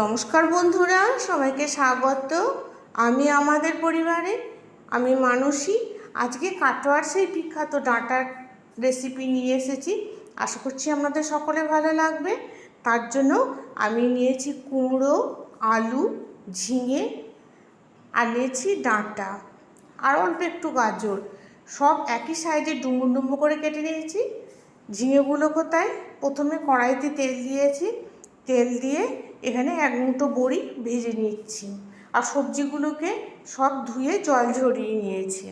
নমস্কার বন্ধুরা, সবাইকে স্বাগত। আমি আমাদের পরিবারে, আমি মানসী। আজকে কাটোয়ার সেই বিখ্যাত ডাঁটার রেসিপি নিয়ে এসেছি। আশা করছি আপনাদের সকলে ভালো লাগবে। তার জন্য আমি নিয়েছি কুমড়ো, আলু, ঝিঙে আর নিয়েছি ডাঁটা আর অল্প একটু গাজর। সব একই সাইজে ডুম্বু ডুম্বু করে কেটে নিয়েছি। ঝিঙেগুলো কোথায়? প্রথমে কড়াইতে তেল দিয়েছি। তেল দিয়ে এখানে এক মুঠো বড়ি ভেজে নিচ্ছি আর সবজিগুলোকে সব ধুয়ে জল ঝরিয়ে নিয়েছি।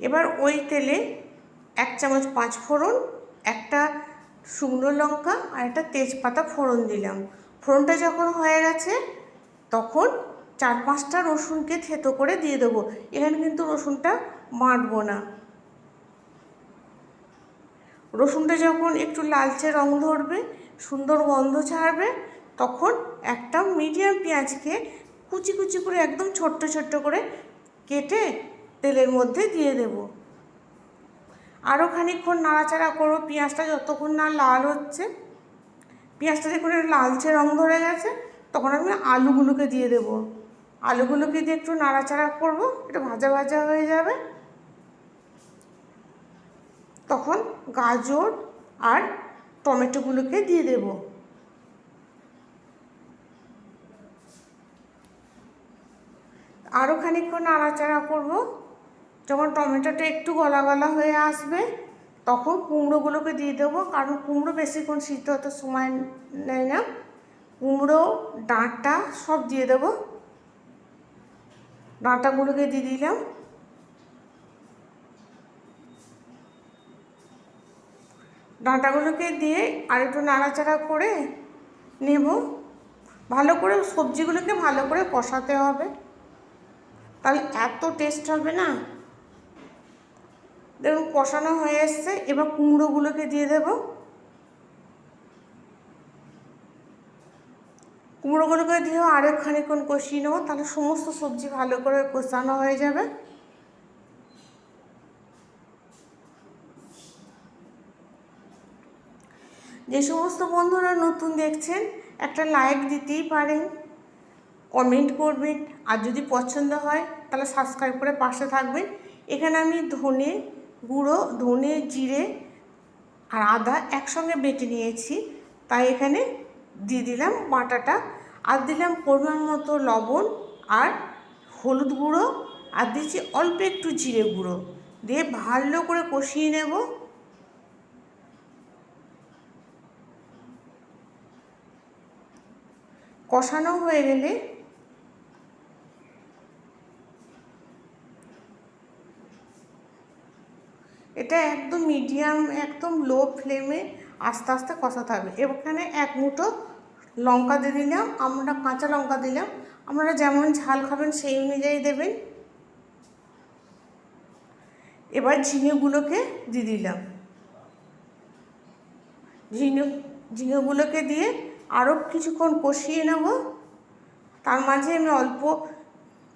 এবার ওই তেলে এক চামচ পাঁচ ফোড়ন, একটা শুকনো লঙ্কা আর একটা তেজপাতা ফোড়ন দিলাম। ফোড়নটা যখন হয়ে গেছে, তখন চার পাঁচটা রসুনকে থেতো করে দিয়ে দেবো। এখানে কিন্তু রসুনটা বাঁটবো না। রসুনটা যখন একটু লালচে রং ধরবে, সুন্দর গন্ধ ছাড়বে, তখন একটা মিডিয়াম পেঁয়াজকে কুচি কুচি করে একদম ছোট্ট ছোট্ট করে কেটে তেলের মধ্যে দিয়ে দেব। আরও খানিকক্ষণ নাড়াচাড়া করো, পেঁয়াজটা যতক্ষণ না লাল হচ্ছে। পেঁয়াজটা যখন লালচে রং ধরে গেছে, তখন আমি আলুগুলোকে দিয়ে দেব। আলুগুলোকে দিয়ে একটু নাড়াচাড়া করব একটু ভাজা ভাজা হয়ে যাবে। তখন গাজর আর টমেটোগুলোকে দিয়ে দেব। আরও খানিকক্ষণ নাড়াচাড়া করব। যখন টমেটোটা একটু গলা গলা হয়ে আসবে, তখন কুমড়োগুলোকে দিয়ে দেবো। কারণ কুমড়ো বেশিক্ষণ সিদ্ধ হতে সময় নেয় না। কুমড়ো, ডাঁটা সব দিয়ে দেবো। ডাঁটাগুলোকে দিয়ে দিলাম। ডাঁটাগুলোকে দিয়ে আর একটু নাড়াচাড়া করে নেব। ভালো করে সবজিগুলোকে ভালো করে কষাতে হবে। তাহলে এত টেস্ট হবে না? দেখুন, কষানো হয়ে এসছে। এবার কুমড়োগুলোকে দিয়ে দেব। কুমড়োগুলোকে দিয়েও আরেক খানিক্ষণ কষিয়ে নেব। তাহলে সমস্ত সবজি ভালো করে কষানো হয়ে যাবে। যে সমস্ত বন্ধুরা নতুন দেখছেন, একটা লাইক দিতেই পারেন কমেন্ট করবেন, আর যদি পছন্দ হয়, তাহলে সাবস্ক্রাইব করে পাশে থাকবেন। এখানে আমি ধনে গুঁড়ো, ধনে জিরে আর আদা একসঙ্গে বেটে নিয়েছি। তাই এখানে দিয়ে দিলাম বাটাটা। আর দিলাম পরিমাণ মতো লবণ আর হলুদ গুঁড়ো। আর দিয়েছি অল্প একটু জিরে গুঁড়ো। দিয়ে ভালো করে কষিয়ে নেব। কষানো হয়ে গেলে এটা একদম মিডিয়াম, একদম লো ফ্লেমে আস্তে আস্তে কষাতে হবে। এখানে এক মুঠো লঙ্কা দিয়ে দিলাম, আমরা কাঁচা লঙ্কা দিলাম। আপনারা যেমন ঝাল খাবেন সেই অনুযায়ী দেবেন। এবার ঝিঙেগুলোকে দিয়ে দিলাম। ঝিঙে, ঝিঙেগুলোকে দিয়ে আরও কিছুক্ষণ কষিয়ে নেব। তার মাঝে আমি অল্প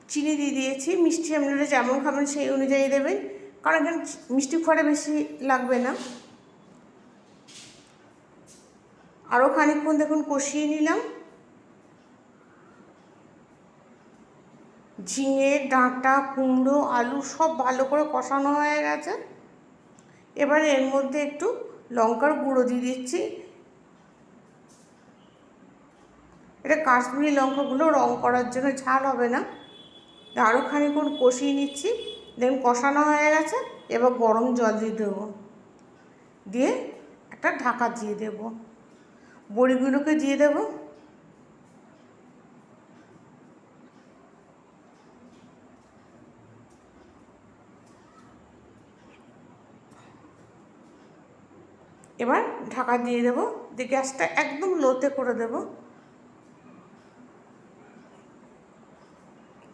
চিনি দিয়ে দিয়েছি। মিষ্টি আপনারা যেমন খাবেন সেই অনুযায়ী দেবেন। কারণ এখানে মিষ্টি খোয়াটা বেশি লাগবে না। আরও খানিকক্ষণ দেখুন কষিয়ে নিলাম। ঝিঙে, ডাঁটা, কুমড়ো, আলু সব ভালো করে কষানো হয়ে গেছে। এবার এর মধ্যে একটু লঙ্কার গুঁড়ো দিয়ে দিচ্ছি। এটা কাশ্মীরি লঙ্কাগুলো রং করার জন্য, ঝাল হবে না। আরও খানিক্ষণ কষিয়ে নিচ্ছি দেখুন কষানো হয়ে গেছে, এবার গরম জল দিয়ে দেবো। দিয়ে একটা ঢাকা দিয়ে দেব। বড়িগুলোকে দিয়ে দেব। এবার ঢাকা দিয়ে দেবো। দিয়ে গ্যাসটা একদম লোতে করে দেব।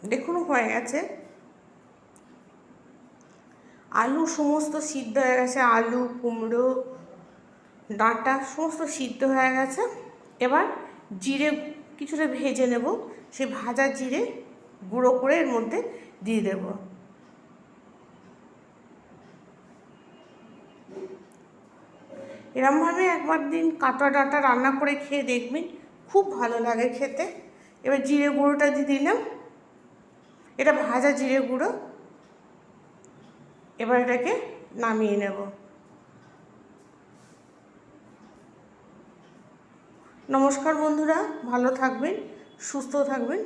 দেখুন, হয়ে গেছে। আলু সমস্ত সিদ্ধ হয়ে গেছে। আলু, কুমড়ো, ডাঁটা সমস্ত সিদ্ধ হয়ে গেছে। এবার জিরে কিছুটা ভেজে নেব। সেই ভাজা জিরে গুঁড়ো করে এর মধ্যে দিয়ে দেব। এরমভাবে একবার দিন কাটোয়া ডাঁটা রান্না করে খেয়ে দেখবেন, খুব ভালো লাগে খেতে। এবার জিরে গুঁড়োটা দিয়ে দিলাম। এটা ভাজা জিরে গুঁড়ো। এবার এটাকে নামিয়ে নেব। নমস্কার বন্ধুরা ভালো থাকবেন সুস্থ থাকবেন।